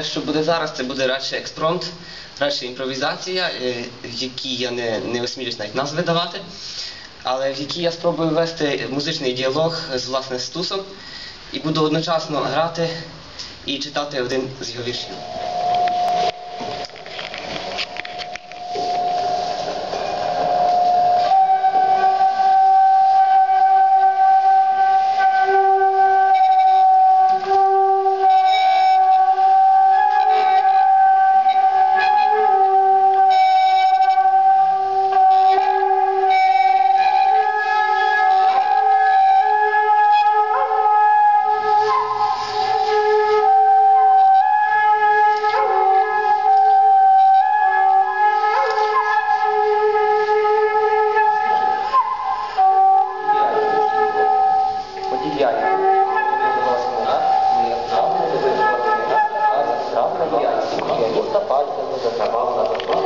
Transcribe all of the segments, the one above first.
те, що буде зараз, це буде радше експромт, радше імпровізація, які я не, не осмілюсь навіть назви давати, але в якій я спробую вести музичний діалог з власне Стусом і буду одночасно грати і читати один з його віршів. da página dos acabados da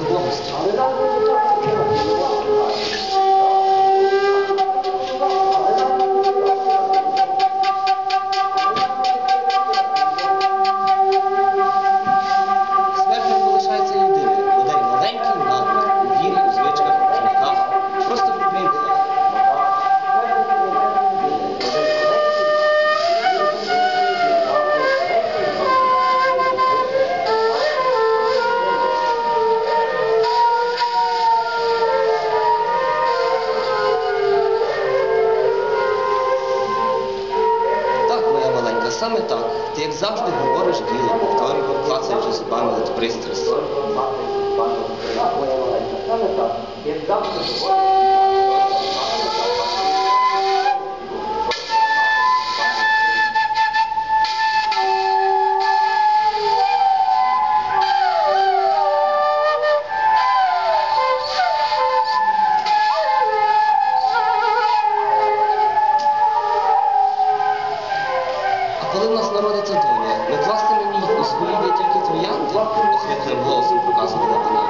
누구가 무슨 Ти як завжди говориш діло, повторював, клацаючи зубами від пристрасті. А охрипним голосом проказувала вона.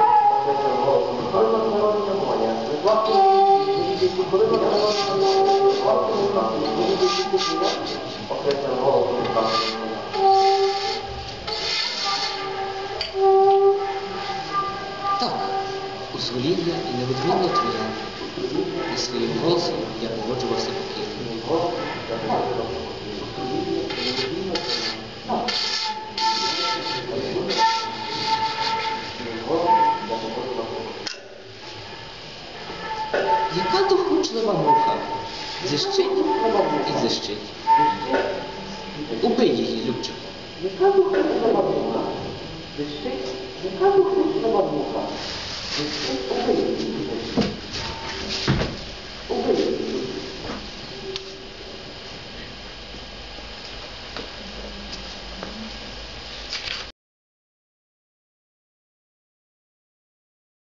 Так, у зголів'я і невідмінно троянди. І своїм голосом я погоджувався покірно. Północna Mamucha, Zeszczyń i Zeszczyń. Ubyli i Lubczyk. Wykazu Chrystna Mamucha, Zeszczyń, Mamucha,